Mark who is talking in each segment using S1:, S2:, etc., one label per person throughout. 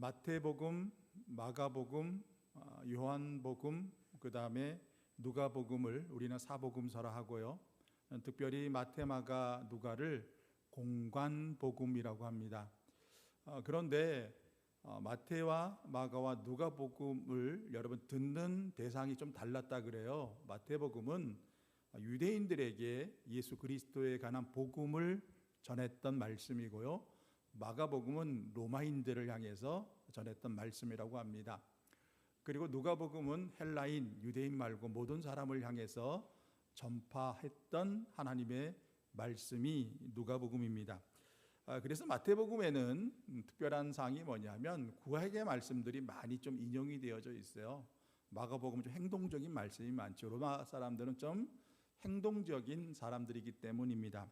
S1: 마태복음, 마가복음, 아, 요한복음, 그 다음에 누가복음을 우리는 사복음서라 하고요. 특별히 마태, 마가, 누가를 공관복음이라고 합니다. 아, 그런데 어, 마태와 마가와 누가복음을 여러분 듣는 대상이 좀 달랐다 그래요. 마태복음은 유대인들에게 예수 그리스도에 관한 복음을 전했던 말씀이고요. 마가복음은 로마인들을 향해서 전했던 말씀이라고 합니다. 그리고 누가복음은 헬라인 유대인 말고 모든 사람을 향해서 전파했던 하나님의 말씀이 누가복음입니다. 아, 그래서 마태복음에는 특별한 상이 뭐냐면 구약의 말씀들이 많이 좀 인용이 되어져 있어요. 마가복음은 좀 행동적인 말씀이 많죠. 로마 사람들은 좀 행동적인 사람들이기 때문입니다.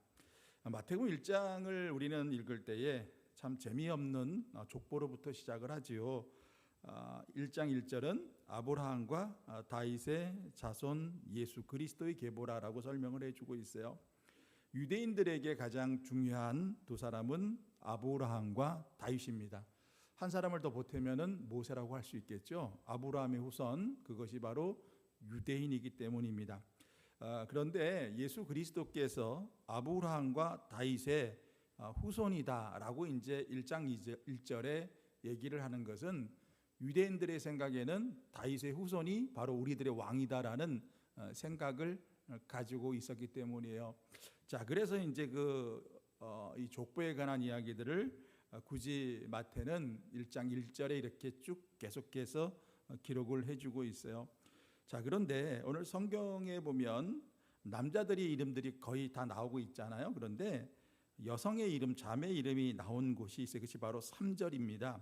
S1: 마태복음 1장을 우리는 읽을 때에 참 재미없는 족보로부터 시작을 하지요. 1장 1절은 아브라함과 다윗의 자손 예수 그리스도의 계보라라고 설명을 해주고 있어요. 유대인들에게 가장 중요한 두 사람은 아브라함과 다윗입니다. 한 사람을 더 보태면은 모세라고 할 수 있겠죠. 아브라함의 후손 그것이 바로 유대인이기 때문입니다. 아, 그런데 예수 그리스도께서 아브라함과 다윗의 아, 후손이다라고 이제 1장 1절에 얘기를 하는 것은 유대인들의 생각에는 다윗의 후손이 바로 우리들의 왕이다라는 어, 생각을 가지고 있었기 때문이에요. 자, 그래서 이제 그, 어, 이 족보에 관한 이야기들을 어, 굳이 마태는 1장 1절에 이렇게 쭉 계속해서 기록을 해주고 있어요. 자, 그런데 오늘 성경에 보면 남자들의 이름들이 거의 다 나오고 있잖아요. 그런데 여성의 이름, 자매 이름이 나온 곳이 있어요. 그것이 바로 3절입니다.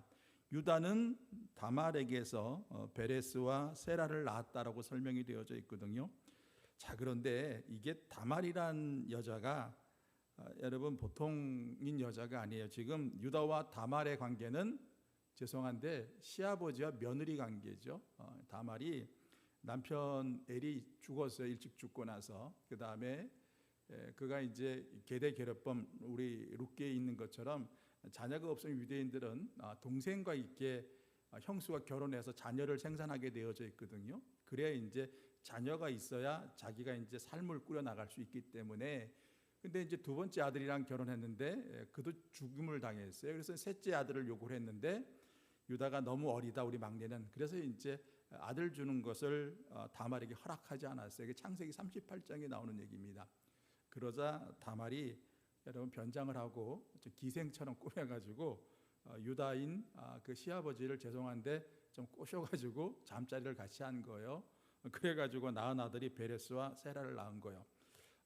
S1: 유다는 다말에게서 어, 베레스와 세라를 낳았다라고 설명이 되어져 있거든요. 자, 그런데 이게 다말이란 여자가 어, 여러분 보통인 여자가 아니에요. 지금 유다와 다말의 관계는 죄송한데 시아버지와 며느리 관계죠. 어, 다말이 남편 엘이 죽었어요. 일찍 죽고 나서 그 다음에 그가 이제 계대 괴롭범 우리 룻게에 있는 것처럼 자녀가 없으면 유대인들은 아, 동생과 있게 아, 형수와 결혼해서 자녀를 생산하게 되어져 있거든요. 그래야 이제 자녀가 있어야 자기가 이제 삶을 꾸려 나갈 수 있기 때문에 근데 이제 두 번째 아들이랑 결혼했는데 그도 죽음을 당했어요. 그래서 셋째 아들을 요구를 했는데 유다가 너무 어리다 우리 막내는 그래서 이제 아들 주는 것을 어, 다말에게 허락하지 않았어요. 창세기 38장에 나오는 얘기입니다. 그러자 다말이 여러분 변장을 하고 기생처럼 꾸며가지고 어, 유다인 아, 그 시아버지를 죄송한데 좀 꼬셔가지고 잠자리를 같이 한 거예요. 그래가지고 낳은 아들이 베레스와 세라를 낳은 거예요.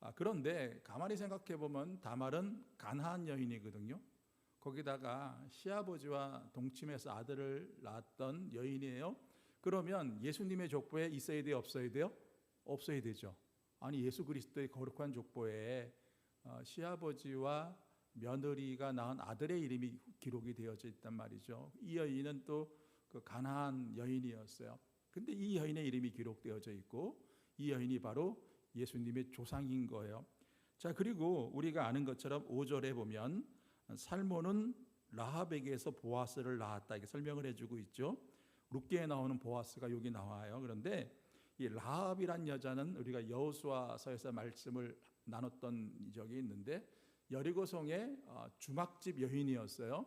S1: 아, 그런데 가만히 생각해 보면 다말은 가나안 여인이거든요. 거기다가 시아버지와 동침해서 아들을 낳았던 여인이에요. 그러면 예수님의 족보에 있어야 돼요, 없어야 돼요? 없어야 되죠. 아니 예수 그리스도의 거룩한 족보에 어, 시아버지와 며느리가 낳은 아들의 이름이 기록이 되어져 있단 말이죠. 이 여인은 또 그 가나안 여인이었어요. 근데 이 여인의 이름이 기록되어져 있고 이 여인이 바로 예수님의 조상인 거예요. 자, 그리고 우리가 아는 것처럼 5절에 보면 살모는 라합에게서 보아스를 낳았다 이렇게 설명을 해 주고 있죠. 룻게에 나오는 보아스가 여기 나와요. 그런데 이 라합이란 여자는 우리가 여호수아서에서 말씀을 나눴던 적이 있는데 여리고성의 어, 주막집 여인이었어요.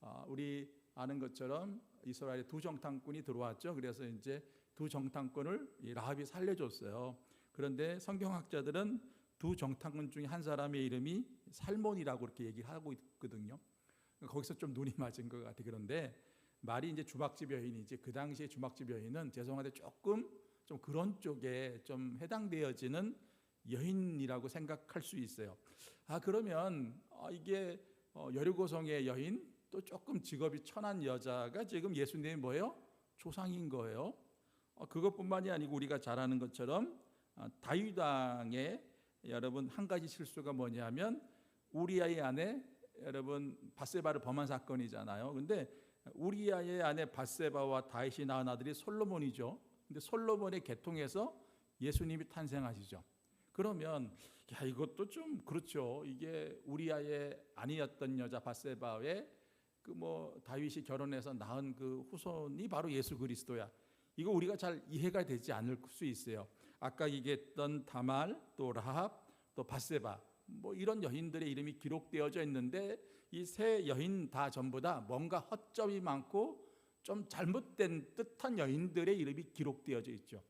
S1: 어, 우리 아는 것처럼 이스라엘에 두 정탐꾼이 들어왔죠. 그래서 이제 두 정탐꾼을 라합이 살려줬어요. 그런데 성경학자들은 두 정탐꾼 중에 한 사람의 이름이 살몬이라고 그렇게 얘기하고 있거든요. 거기서 좀 눈이 맞은 것 같아. 그런데 말이 이제 주막집 여인이지 그 당시에 주막집 여인은 죄송한데 조금 좀 그런 쪽에 좀 해당되어지는 여인이라고 생각할 수 있어요. 아 그러면 아, 이게 어, 여리고성의 여인 또 조금 직업이 천한 여자가 지금 예수님이 뭐예요? 조상인 거예요. 어, 그것뿐만이 아니고 우리가 잘 아는 것처럼 아, 다윗왕의 여러분 한 가지 실수가 뭐냐면 우리아의 아내 여러분 바세바를 범한 사건이잖아요. 근데 우리아의 아내 바세바와 다윗이 낳은 아들이 솔로몬이죠. 근데 솔로몬의 계통에서 예수님이 탄생하시죠. 그러면 야 이것도 좀 그렇죠. 이게 우리아의 아니었던 여자 바세바의 그 뭐 다윗이 결혼해서 낳은 그 후손이 바로 예수 그리스도야. 이거 우리가 잘 이해가 되지 않을 수 있어요. 아까 얘기했던 다말 또 라합 또 바세바 뭐 이런 여인들의 이름이 기록되어져 있는데 이 세 여인 다 전부 다 뭔가 허점이 많고 좀 잘못된 뜻한 여인들의 이름이 기록되어져 있죠.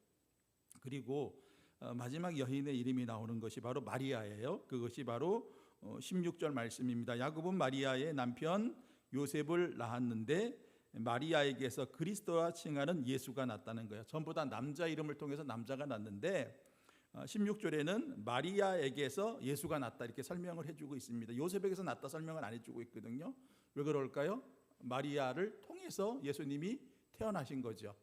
S1: 그리고 어, 마지막 여인의 이름이 나오는 것이 바로 마리아예요. 그것이 바로 어, 16절 말씀입니다. 야곱은 마리아의 남편 요셉을 낳았는데 마리아에게서 그리스도와 칭하는 예수가 났다는 거예요. 전부 다 남자 이름을 통해서 남자가 났는데 어, 16절에는 마리아에게서 예수가 났다 이렇게 설명을 해주고 있습니다. 요셉에게서 났다 설명을 안 해주고 있거든요. 왜 그럴까요? 마리아를 통해서 예수님이 태어나신 거죠.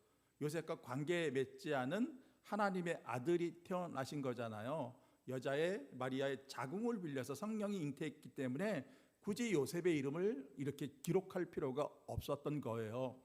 S1: 요셉과 관계 맺지 않은 하나님의 아들이 태어나신 거잖아요. 여자의 마리아의 자궁을 빌려서 성령이 잉태했기 때문에 굳이 요셉의 이름을 이렇게 기록할 필요가 없었던 거예요.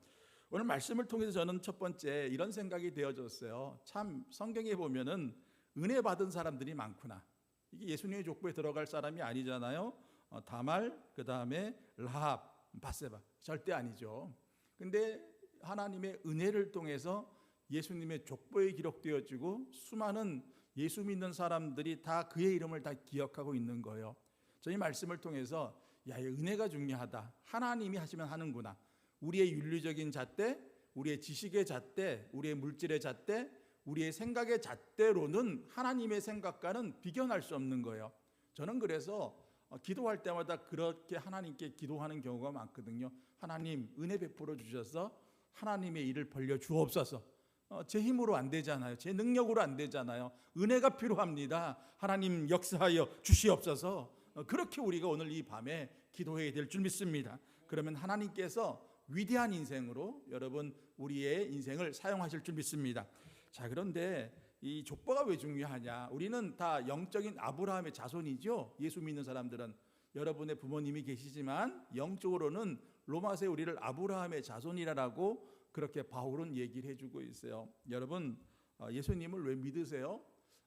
S1: 오늘 말씀을 통해서 저는 첫 번째 이런 생각이 되어졌어요. 참 성경에 보면은 은혜 받은 사람들이 많구나. 이게 예수님의 족보에 들어갈 사람이 아니잖아요. 어, 다말 그 다음에 라합, 바세바 절대 아니죠. 근데 하나님의 은혜를 통해서 예수님의 족보에 기록되어지고 수많은 예수 믿는 사람들이 다 그의 이름을 다 기억하고 있는 거예요. 저희 말씀을 통해서 야, 이 은혜가 중요하다. 하나님이 하시면 하는구나. 우리의 윤리적인 잣대, 우리의 지식의 잣대, 우리의 물질의 잣대, 우리의 생각의 잣대로는 하나님의 생각과는 비견할 수 없는 거예요. 저는 그래서 어, 기도할 때마다 그렇게 하나님께 기도하는 경우가 많거든요. 하나님 은혜 베풀어 주셔서 하나님의 일을 벌려 주옵소서. 어, 제 힘으로 안 되잖아요. 제 능력으로 안 되잖아요. 은혜가 필요합니다. 하나님 역사하여 주시옵소서. 어, 그렇게 우리가 오늘 이 밤에 기도해야 될 줄 믿습니다. 그러면 하나님께서 위대한 인생으로 여러분 우리의 인생을 사용하실 줄 믿습니다. 자, 그런데 이 족보가 왜 중요하냐? 우리는 다 영적인 아브라함의 자손이죠. 예수 믿는 사람들은 여러분의 부모님이 계시지만 영적으로는 로마서에 우리를 아브라함의 자손이라고 그렇게 바울은 얘기를 해주고 있어요. 여러분 어, 예수님을 왜 믿으세요?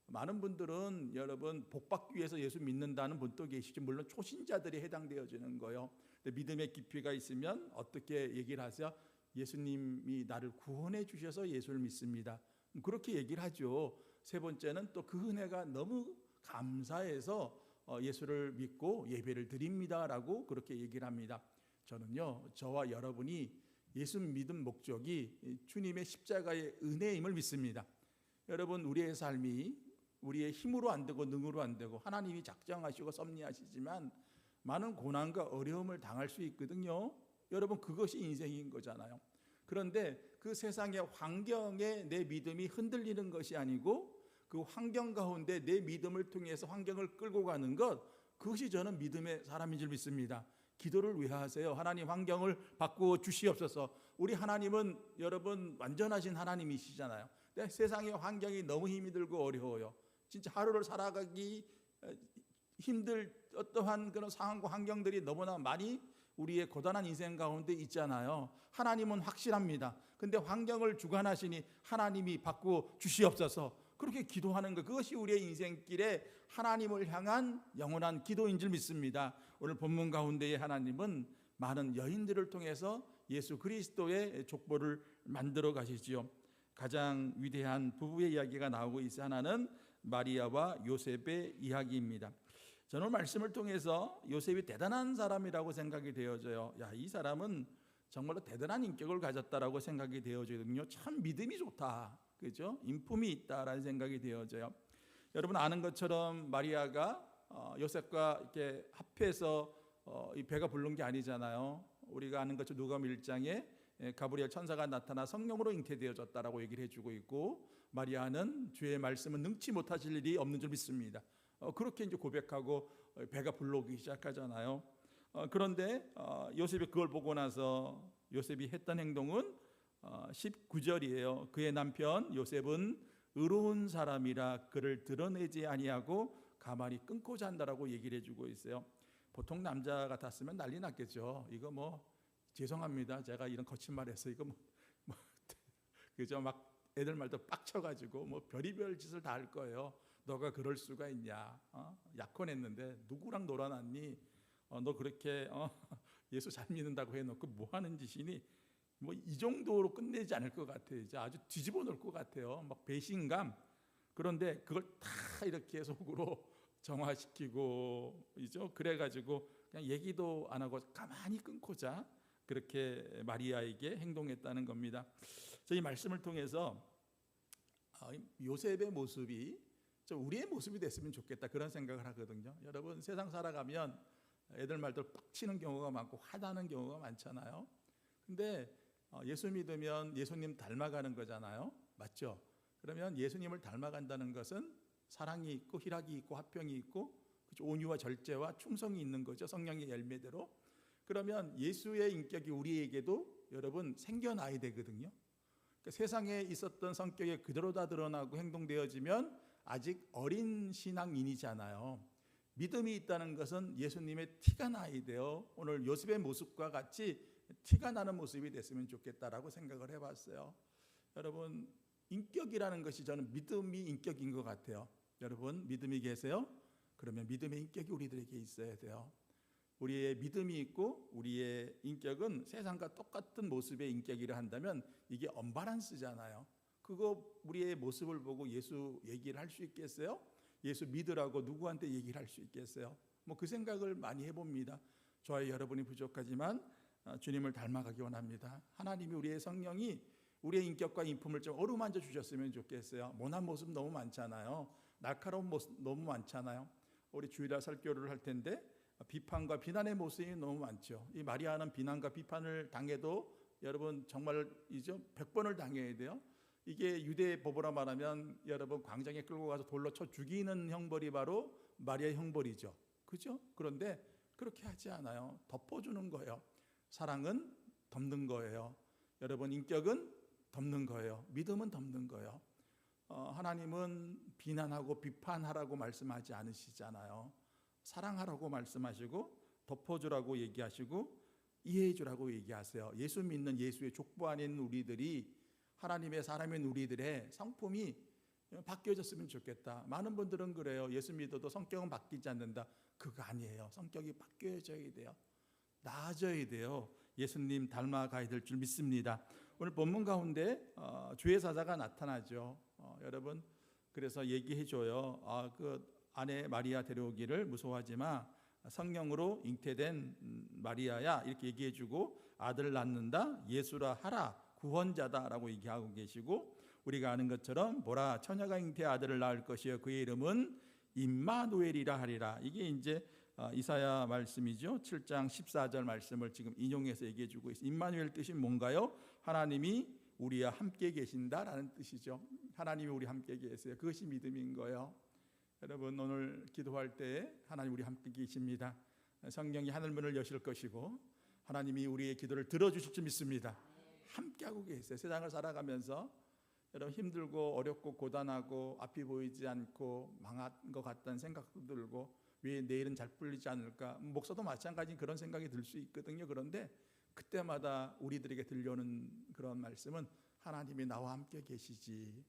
S1: 많은 분들은 여러분 복 받기 위해서 예수 믿는다는 분도 계시죠. 물론 초신자들이 해당되어지는 거요. 믿음의 깊이가 있으면 어떻게 얘기를 하세요? 예수님이 나를 구원해 주셔서 예수를 믿습니다. 그렇게 얘기를 하죠. 세 번째는 또 그 은혜가 너무 감사해서 어, 예수를 믿고 예배를 드립니다라고 그렇게 얘기를 합니다. 저는요, 저와 여러분이 예수 믿음 목적이 주님의 십자가의 은혜임을 믿습니다. 여러분, 우리의 삶이 우리의 힘으로 안 되고 능으로 안 되고 하나님이 작정하시고 섭리하시지만 많은 고난과 어려움을 당할 수 있거든요. 여러분, 그것이 인생인 거잖아요. 그런데 그 세상의 환경에 내 믿음이 흔들리는 것이 아니고 그 환경 가운데 내 믿음을 통해서 환경을 끌고 가는 것 그것이 저는 믿음의 사람인 줄 믿습니다. 기도를 왜 하세요? 하나님 환경을 바꾸어 주시옵소서. 우리 하나님은 여러분 완전하신 하나님이시잖아요. 근데 세상의 환경이 너무 힘이 들고 어려워요. 진짜 하루를 살아가기 힘들 어떠한 그런 상황과 환경들이 너무나 많이 우리의 고단한 인생 가운데 있잖아요. 하나님은 확실합니다. 근데 환경을 주관하시니 하나님이 바꾸어 주시옵소서. 그렇게 기도하는 것 그것이 우리의 인생길에 하나님을 향한 영원한 기도인 줄 믿습니다. 오늘 본문 가운데의 하나님은 많은 여인들을 통해서 예수 그리스도의 족보를 만들어 가시지요. 가장 위대한 부부의 이야기가 나오고 있어 하나는 마리아와 요셉의 이야기입니다. 저는 말씀을 통해서 요셉이 대단한 사람이라고 생각이 되어져요. 야, 이 사람은 정말로 대단한 인격을 가졌다라고 생각이 되어지거든요. 참 믿음이 좋다. 그죠? 인품이 있다라는 생각이 되어져요. 여러분 아는 것처럼 마리아가 어, 요셉과 이렇게 합해서 어, 이 배가 부른 게 아니잖아요. 우리가 아는 것처럼 누가 1장에 예, 가브리엘 천사가 나타나 성령으로 잉태되어졌다라고 얘기를 해주고 있고 마리아는 주의 말씀은 능치 못하실 일이 없는 줄 믿습니다. 어, 그렇게 이제 고백하고 배가 불러오기 시작하잖아요. 어, 그런데 어, 요셉이 그걸 보고 나서 요셉이 했던 행동은 19절이에요. 그의 남편 요셉은 의로운 사람이라 그를 드러내지 아니하고 가만히 끊고 잔다라고 얘기를 해주고 있어요. 보통 남자 같았으면 난리 났겠죠. 이거 뭐 죄송합니다. 제가 이런 거친 말해서 이거 뭐, 뭐 그죠 막 애들 말도 빡쳐가지고 뭐 별의별 짓을 다 할 거예요. 너가 그럴 수가 있냐? 어? 약혼했는데 누구랑 놀아놨니? 어, 너 그렇게 어? 예수 잘 믿는다고 해놓고 뭐 하는 짓이니 뭐 이 정도로 끝내지 않을 것 같아요. 이제 아주 뒤집어 놓을 것 같아요. 막 배신감. 그런데 그걸 다 이렇게 속으로 정화시키고 이죠. 그래가지고 그냥 얘기도 안 하고 가만히 끊고자 그렇게 마리아에게 행동했다는 겁니다. 저희 말씀을 통해서 아, 요셉의 모습이 좀 우리의 모습이 됐으면 좋겠다 그런 생각을 하거든요. 여러분 세상 살아가면 애들 말들 빡치는 경우가 많고 화나는 경우가 많잖아요. 근데 어, 예수 믿으면 예수님 닮아가는 거잖아요. 맞죠? 그러면 예수님을 닮아간다는 것은 사랑이 있고 희락이 있고 화평이 있고 그죠? 온유와 절제와 충성이 있는 거죠. 성령의 열매대로. 그러면 예수의 인격이 우리에게도 여러분 생겨나야 되거든요. 그러니까 세상에 있었던 성격이 그대로 다 드러나고 행동되어지면 아직 어린 신앙인이잖아요. 믿음이 있다는 것은 예수님의 티가 나야 돼요. 오늘 요셉의 모습과 같이 티가 나는 모습이 됐으면 좋겠다라고 생각을 해봤어요. 여러분 인격이라는 것이 저는 믿음이 인격인 것 같아요. 여러분 믿음이 계세요? 그러면 믿음의 인격이 우리들에게 있어야 돼요. 우리의 믿음이 있고 우리의 인격은 세상과 똑같은 모습의 인격이라 한다면 이게 언바란스잖아요. 그거 우리의 모습을 보고 예수 얘기를 할 수 있겠어요? 예수 믿으라고 누구한테 얘기를 할 수 있겠어요? 뭐 그 생각을 많이 해봅니다. 저와 여러분이 부족하지만 어, 주님을 닮아가기 원합니다. 하나님이 우리의 성령이 우리의 인격과 인품을 좀 어루만져 주셨으면 좋겠어요. 모난 모습 너무 많잖아요. 날카로운 모습 너무 많잖아요. 우리 주일날 설교를 할 텐데 비판과 비난의 모습이 너무 많죠. 이 마리아는 비난과 비판을 당해도 여러분 정말 이죠 100번을 당해야 돼요. 이게 유대 법으로 말하면 여러분 광장에 끌고 가서 돌로 쳐 죽이는 형벌이 바로 마리아의 형벌이죠. 그죠? 그런데 그렇게 하지 않아요. 덮어주는 거예요. 사랑은 덮는 거예요. 여러분 인격은 덮는 거예요. 믿음은 덮는 거예요. 어, 하나님은 비난하고 비판하라고 말씀하지 않으시잖아요. 사랑하라고 말씀하시고 덮어주라고 얘기하시고 이해해주라고 얘기하세요. 예수 믿는 예수의 족보 안에 우리들이 하나님의 사람인 우리들의 성품이 바뀌어졌으면 좋겠다. 많은 분들은 그래요. 예수 믿어도 성격은 바뀌지 않는다. 그거 아니에요. 성격이 바뀌어져야 돼요. 나아져야 돼요. 예수님 닮아가야 될 줄 믿습니다. 오늘 본문 가운데 어, 주의 사자가 나타나죠. 어, 여러분 그래서 얘기해 줘요. 아, 그 아내 마리아 데려오기를 무서워하지 마. 성령으로 잉태된 음, 마리아야 이렇게 얘기해 주고 아들을 낳는다. 예수라 하라. 구원자다라고 얘기하고 계시고 우리가 아는 것처럼 보라 처녀가 잉태 아들을 낳을 것이요 그의 이름은 임마누엘이라 하리라. 이게 이제 어, 이사야 말씀이죠. 7장 14절 말씀을 지금 인용해서 얘기해 주고 있습니다. 임마누엘 뜻이 뭔가요? 하나님이 우리와 함께 계신다라는 뜻이죠. 하나님이 우리 함께 계세요. 그것이 믿음인 거예요. 여러분 오늘 기도할 때 하나님 우리 함께 계십니다. 성령이 하늘 문을 여실 것이고 하나님이 우리의 기도를 들어 주실 줄 믿습니다. 함께하고 계세요. 세상을 살아가면서 여러분 힘들고 어렵고 고단하고 앞이 보이지 않고 망한 것 같다는 생각도 들고 왜 내일은 잘 풀리지 않을까 목사도 마찬가지 그런 생각이 들 수 있거든요. 그런데 그때마다 우리들에게 들려오는 그런 말씀은 하나님이 나와 함께 계시지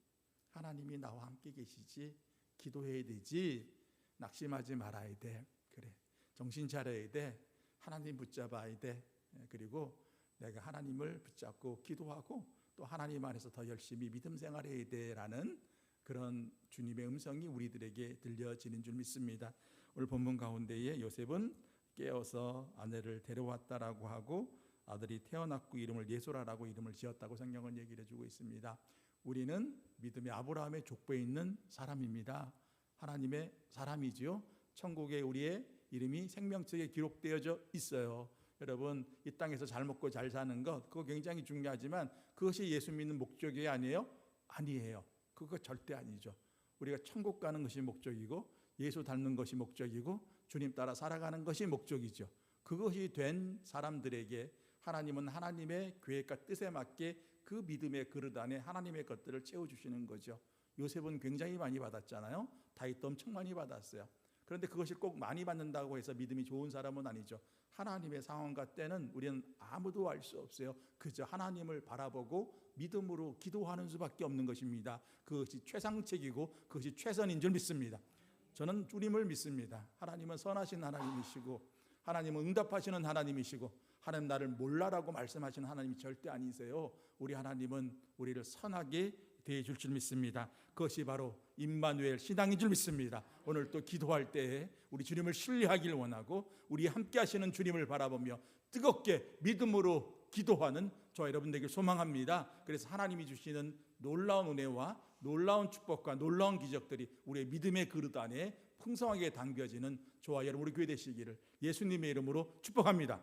S1: 하나님이 나와 함께 계시지 기도해야 되지 낙심하지 말아야 돼 그래 정신 차려야 돼 하나님 붙잡아야 돼 그리고 내가 하나님을 붙잡고 기도하고 또 하나님 안에서 더 열심히 믿음 생활해야 돼라는 그런 주님의 음성이 우리들에게 들려지는 줄 믿습니다. 오늘 본문 가운데에 요셉은 깨어서 아내를 데려왔다라고 하고 아들이 태어났고 이름을 예수라라고 이름을 지었다고 성경은 얘기를 해주고 있습니다. 우리는 믿음의 아브라함의 족보에 있는 사람입니다. 하나님의 사람이지요. 천국에 우리의 이름이 생명책에 기록되어져 있어요. 여러분 이 땅에서 잘 먹고 잘 사는 것 그거 굉장히 중요하지만 그것이 예수 믿는 목적이 아니에요? 아니에요. 그거 절대 아니죠. 우리가 천국 가는 것이 목적이고 예수 닮는 것이 목적이고 주님 따라 살아가는 것이 목적이죠. 그것이 된 사람들에게 하나님은 하나님의 계획과 뜻에 맞게 그 믿음의 그릇 안에 하나님의 것들을 채워 주시는 거죠. 요셉은 굉장히 많이 받았잖아요. 다윗도 엄청 많이 받았어요. 그런데 그것이 꼭 많이 받는다고 해서 믿음이 좋은 사람은 아니죠. 하나님의 상황과 때는 우리는 아무도 알 수 없어요. 그저 하나님을 바라보고 믿음으로 기도하는 수밖에 없는 것입니다. 그것이 최상책이고 그것이 최선인 줄 믿습니다. 저는 주님을 믿습니다. 하나님은 선하신 하나님이시고 하나님은 응답하시는 하나님이시고 하나님 나를 몰라라고 말씀하시는 하나님이 절대 아니세요. 우리 하나님은 우리를 선하게 대해 줄줄 믿습니다. 그것이 바로 임마누엘 신앙인 줄 믿습니다. 오늘 또 기도할 때에 우리 주님을 신뢰하길 원하고 우리 함께 하시는 주님을 바라보며 뜨겁게 믿음으로 기도하는 저 여러분들에게 소망합니다. 그래서 하나님이 주시는 놀라운 은혜와 놀라운 축복과 놀라운 기적들이 우리의 믿음의 그릇 안에 풍성하게 담겨지는 저와 여러분 우리 교회 되시기를 예수님의 이름으로 축복합니다.